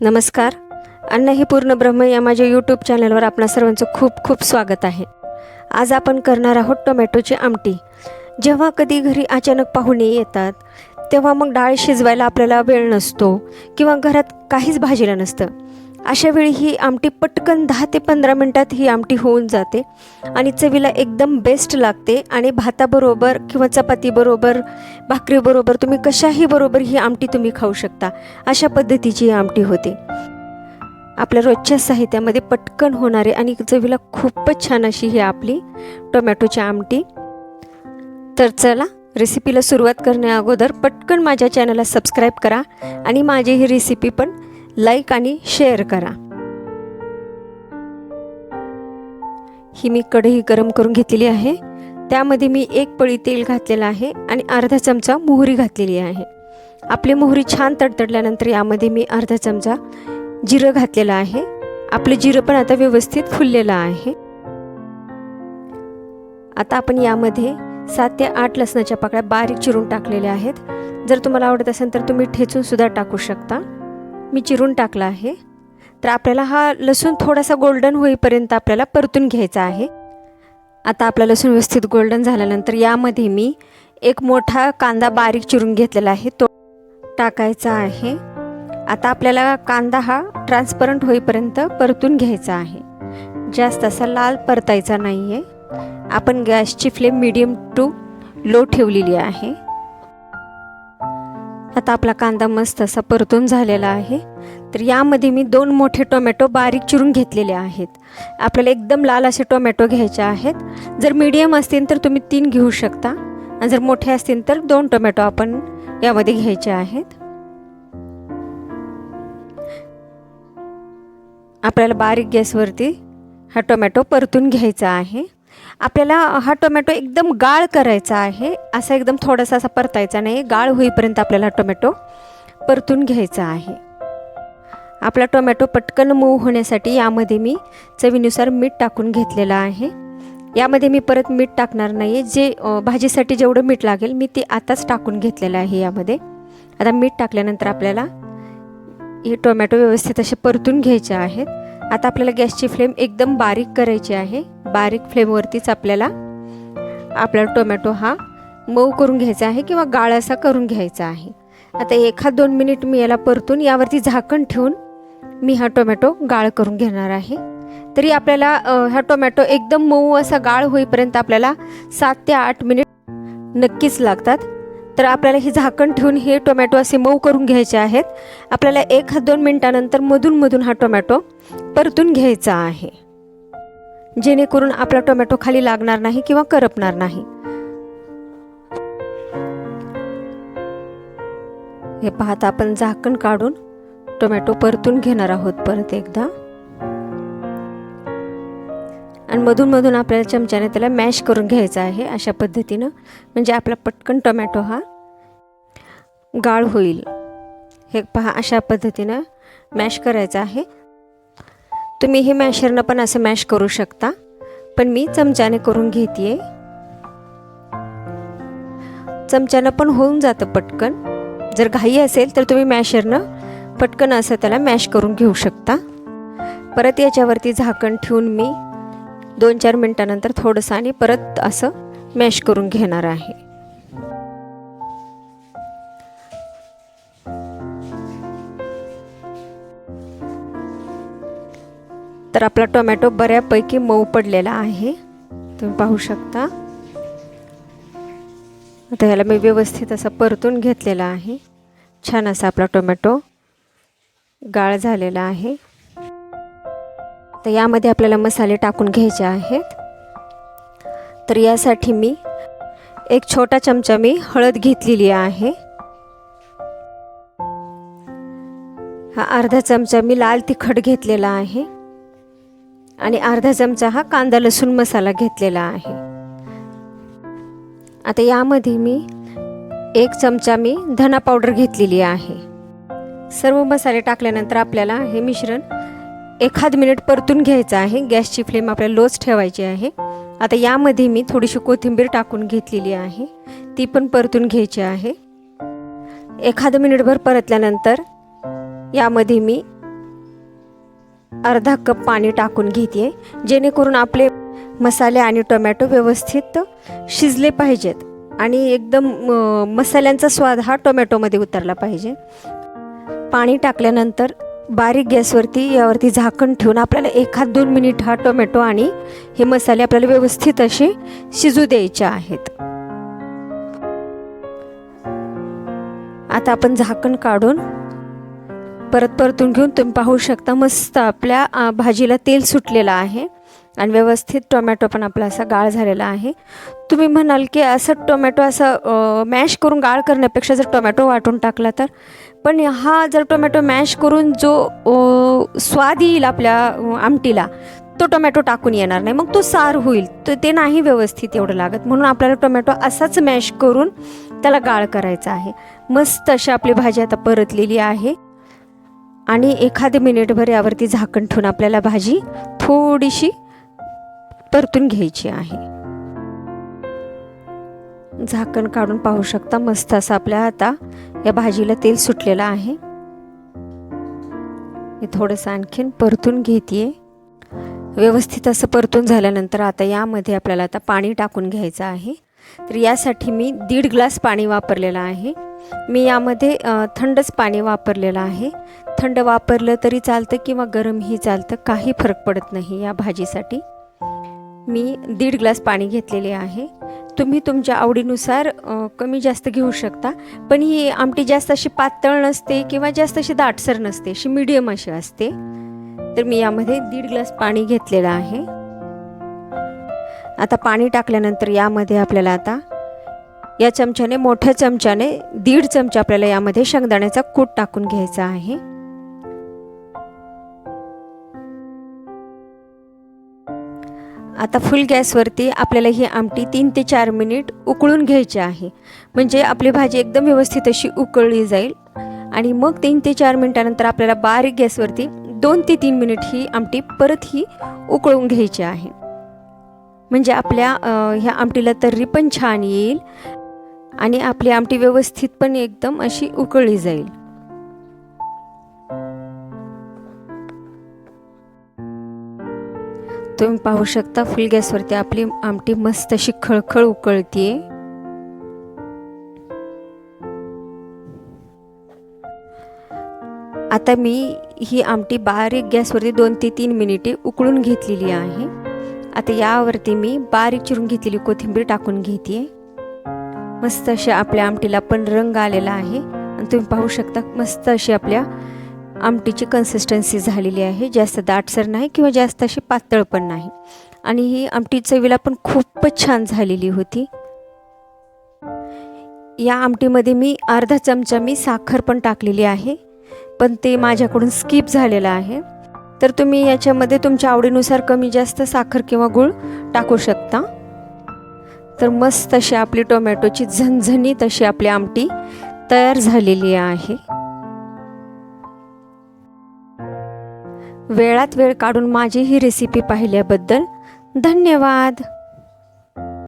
नमस्कार. अन्न हे पूर्ण ब्रह्म या माझ्या यूट्यूब चॅनलवर आपणा सर्वांचं खूप खूप स्वागत आहे. आज आपण करणार आहोत टोमॅटोची आमटी. जेव्हा कधी घरी अचानक पाहुणे येतात तेव्हा मग डाळ शिजवायला आपल्याला वेळ नसतो किंवा घरात काहीच भाजीला नसतं. अशा वेळी ही आमटी पटकन दहा ते पंधरा मिनटात ही आमटी होऊन जाते आणि चवीला एकदम बेस्ट लागते आणि भाताबरोबर किंवा चपातीबरोबर भाकरीबरोबर तुम्ही कशाही बरोबर ही आमटी तुम्ही खाऊ शकता. अशा पद्धतीची ही आमटी होते. आपल्या रोजच्या साहित्यामध्ये पटकन होणारे आणि चवीला खूपच छान अशी ही आपली टोमॅटोची आमटी. तर चला रेसिपीला सुरुवात करण्या अगोदर पटकन माझ्या चॅनलला सबस्क्राईब करा आणि माझी ही रेसिपी पण लाईक आणि शेअर करा. ही मी कढई गरम करून घेतलेली आहे. त्यामध्ये मी एक पळी तेल घातलेलं आहे आणि अर्धा चमचा मोहरी घातलेली आहे. आपली मोहरी छान तडतडल्यानंतर यामध्ये मी अर्धा चमचा जिरं घातलेलं आहे. आपलं जिरं पण आता व्यवस्थित फुललेलं आहे. आता आपण यामध्ये सात ते आठ लसणाच्या पाकळ्या बारीक चिरून टाकलेल्या आहेत. जर तुम्हाला आवडत असेल तर तुम्ही ठेचूनसुद्धा टाकू शकता. मी चिरून टाकला आहे. तर आपल्याला हा लसूण थोडासा गोल्डन होईपर्यंत आपल्याला परतून घ्यायचा आहे. आता आपला लसूण व्यवस्थित गोल्डन झाल्यानंतर यामध्ये मी एक मोठा कांदा बारीक चिरून घेतलेला आहे. तो टाकायचा आहे. आता आपल्याला कांदा हा ट्रान्सपरंट होईपर्यंत परतून घ्यायचा आहे. जास्त असा लाल परतायचा नाही आहे आपण गॅसची फ्लेम मीडियम टू लो ठेवलेली आहे. आता आपला कांदा मस्त असा परतून झालेला आहे. तर यामध्ये मी दोन मोठे टोमॅटो बारीक चिरून घेतलेले आहेत. आपल्याला एकदम लाल असे टोमॅटो घ्यायचे आहेत. जर मीडियम असतील तर तुम्ही तीन घेऊ शकता. आणि जर मोठे असतील तर दोन टोमॅटो आपण यामध्ये घ्यायचे आहेत. आपल्याला बारीक गॅसवरती हा टोमॅटो परतून घ्यायचा आहे. आपल्याला हा टोमॅटो एकदम गाळ करायचा आहे. असा एकदम थोडासा असा परतायचा नाही. गाळ होईपर्यंत आपल्याला टोमॅटो परतून घ्यायचा आहे. आपला टोमॅटो पटकन मऊ होण्यासाठी यामध्ये मी चवीनुसार मीठ टाकून घेतलेलं आहे. यामध्ये मी परत मीठ टाकणार नाही जे भाजीसाठी जेवढं मीठ लागेल मी ते आताच टाकून घेतलेलं आहे यामध्ये. आता मीठ टाकल्यानंतर आपल्याला हे टोमॅटो व्यवस्थित असे परतून घ्यायचे आहेत. आता आपल्याला गॅसची फ्लेम एकदम बारीक करायची आहे. बारीक फ्लेमवरतीच आपल्याला आपला टोमॅटो हा मऊ करून घ्यायचा आहे किंवा गाळ असा करून घ्यायचा आहे. आता एखाद दोन मिनिट मी याला परतून यावरती झाकण ठेवून मी हा टोमॅटो गाळ करून घेणार आहे. तरी आपल्याला हा टोमॅटो एकदम मऊ असा गाळ होईपर्यंत आपल्याला सात ते आठ मिनिट नक्कीच लागतात. तर आपल्याला हे झाकण ठेवून हे टोमॅटो असे मऊ करून घ्यायचे आहेत. आपल्याला एक दोन मिनटानंतर मधून हा टोमॅटो परतून घ्यायचा आहे. जेणेकरून आपला टोमॅटो खाली लागणार नाही किंवा करपणार नाही. हे पाहता आपण झाकण काढून टोमॅटो परतून घेणार आहोत परत एकदा. आणि मधून मधून आपल्याला चमच्याने त्याला मॅश करून घ्यायचं आहे अशा पद्धतीनं. म्हणजे आपला पटकन टोमॅटो हा गाळ होईल. हे पहा अशा पद्धतीनं मॅश करायचं आहे. तुम्ही हे मॅशरनं पण असं मॅश करू शकता. पण मी चमच्याने करून घेते चमच्यानं पण होऊन जातं पटकन. जर घाई असेल तर तुम्ही मॅशरनं पटकन असं त्याला मॅश करून घेऊ शकता. परत याच्यावरती झाकण ठेवून मी दोन चार मिनटानंतर थोडंसं आणि परत असं मॅश करून घेणार आहे. तर आपला टोमॅटो बऱ्यापैकी मऊ पडलेला आहे. तुम्ही पाहू शकता. आता ह्याला मी व्यवस्थित असा परतून घेतलेला आहे. छान असा आपला टोमॅटो गाळ झालेला आहे. तर यामध्ये आपल्याला मसाले टाकून घ्यायचे आहेत. तर यासाठी मी एक छोटा चमचा मी हळद घेतलेली आहे. हा अर्धा चमचा मी लाल तिखट घेतलेला आहे. आणि अर्धा चमचा हा कांदा लसूण मसाला घेतलेला आहे. आता यामध्ये मी एक चमचा मी धना पावडर घेतलेली आहे. सर्व मसाले टाकल्यानंतर आपल्याला हे मिश्रण एखाद मिनिट परतून घ्यायचं आहे. गॅसची फ्लेम आपल्याला लोच ठेवायची आहे. आता यामध्ये मी थोडीशी कोथिंबीर टाकून घेतलेली आहे. ती पण परतून घ्यायची आहे. एखादं मिनिटभर परतल्यानंतर यामध्ये मी अर्धा कप पाणी टाकून घेते जेणेकरून आपले मसाले आणि टोमॅटो व्यवस्थित शिजले पाहिजेत आणि एकदम मसाल्यांचा स्वाद हा टोमॅटोमध्ये उतरला पाहिजे. पाणी टाकल्यानंतर बारीक गॅसवरती यावरती झाकण ठेवून आपल्याला एखाद दोन मिनिट हा टोमॅटो आणि हे मसाले आपल्याला व्यवस्थित असे शिजू द्यायचे आहेत. आता आपण झाकण काढून परत परतून घेऊन तुम्ही पाहू शकता मस्त आपल्या भाजीला तेल सुटलेलं आहे. आणि व्यवस्थित टोमॅटो पण आपला असा गाळ झालेला आहे. तुम्ही म्हणाल की असं टोमॅटो असं मॅश करून गाळ करण्यापेक्षा जर टोमॅटो वाटून टाकला तर? पण हा जर टोमॅटो मॅश करून जो स्वाद येईल आपल्या आमटीला तो टोमॅटो टाकून येणार नाही. मग तो सार होईल. तर ते नाही व्यवस्थित एवढं लागत. म्हणून आपल्याला टोमॅटो असाच मॅश करून त्याला गाळ करायचा आहे. मस्त अशी आपली भाजी आता परतलेली आहे. आणि एखादे मिनिटभर यावरती झाकण ठेवून आपल्याला भाजी थोडीशी परतून घ्यायची आहे. झाकण काढून पाहू शकता मस्त असं आपल्या आता या भाजीला तेल सुटलेलं आहे. मी थोडंसं आणखीन परतून घेते व्यवस्थित असं परतून झाल्यानंतर आता यामध्ये आपल्याला आता पाणी टाकून घ्यायचं आहे. तर यासाठी मी दीड ग्लास पाणी वापरलेलं आहे. मी यामध्ये थंडच पाणी वापरलेलं आहे. थंड वापरलं तरी चालतं किंवा गरमही चालतं काही फरक पडत नाही या भाजीसाठी. मी दीड ग्लास पाणी घेतलेले आहे. तुम्ही तुमच्या आवडीनुसार कमी जास्त घेऊ शकता. पण ही आमटी जास्त अशी पातळ नसते किंवा जास्त अशी दाटसर नसते अशी मीडियम अशी असते. तर मी यामध्ये दीड ग्लास पाणी घेतलेलं आहे. आता पाणी टाकल्यानंतर यामध्ये आपल्याला आता या चमच्याने मोठ्या चमच्याने दीड चमचा आपल्याला यामध्ये शेंगदाण्याचा कूट टाकून घ्यायचा आहे. आता फुल गॅसवरती आपल्याला ही आमटी तीन ते चार मिनिट उकळून घ्यायची आहे. म्हणजे आपली भाजी एकदम व्यवस्थित अशी उकळली जाईल. आणि मग तीन ते चार मिनिटानंतर आपल्याला बारीक गॅसवरती दोन ते तीन मिनिट ही आमटी परत ही उकळून घ्यायची आहे. म्हणजे आपल्या ह्या आमटीला तर्री पण छान येईल. आणि आपली आमटी व्यवस्थित पण एकदम अशी उकळली जाईल. तुम्ही पाहू शकता फुल गॅसवरती आपली आमटी मस्त अशी खळखळ उकळतीये. आता मी ही आमटी बारीक गॅसवरती दोन ते तीन मिनिटे उकळून घेतलेली आहे. आता यावरती मी बारीक चिरून घेतलेली कोथिंबीर टाकून घेते मस्त अशी आपल्या आमटीला पण रंग आलेला आहे. आणि तुम्ही पाहू शकता मस्त अशी आपल्या आमटीची कन्सिस्टन्सी झालेली आहे. जास्त दाटसर नाही किंवा जास्त अशी पातळ पण नाही. आणि ही आमटी चवीला पण खूपच छान झालेली होती. या आमटीमध्ये मी अर्धा चमचा मी साखर पण टाकलेली आहे. पण ते माझ्याकडून स्किप झालेलं आहे. तर तुम्ही याच्यामध्ये तुमच्या आवडीनुसार कमी जास्त साखर किंवा गूळ टाकू शकता. तर मस्त अशी आपली टोमॅटोची झणझणीत अशी आपली आमटी तयार झालेली आहे. वेळात वेळ काढून माझी ही रेसिपी पाहिल्याबद्दल धन्यवाद.